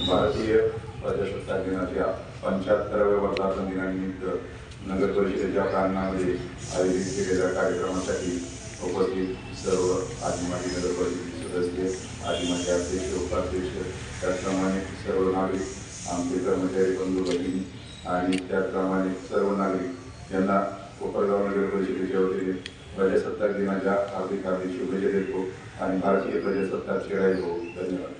भारतीय प्रजासत्ताक दिनाच्या पंच्याहत्तराव्या वर्धापन दिनानिमित्त नगर परिषदेच्या प्रांगणामध्ये आयोजित केलेल्या कार्यक्रमासाठी उपस्थित सर्व आदिमाजी नगर परिषदेचे सदस्य आदिमाजी अध्यक्ष उपाध्यक्ष त्याचप्रमाणे सर्व नागरिक आमचे कर्मचारी बंधू भगिनी आणि त्याचप्रमाणे सर्व नागरिक यांना कोपरगाव नगर परिषदेच्या वतीने प्रजासत्ताक दिना हार्दिक हार्दिक शुभेच्छा देतो आणि भारतीय प्रजासत्ताक हो. धन्यवाद.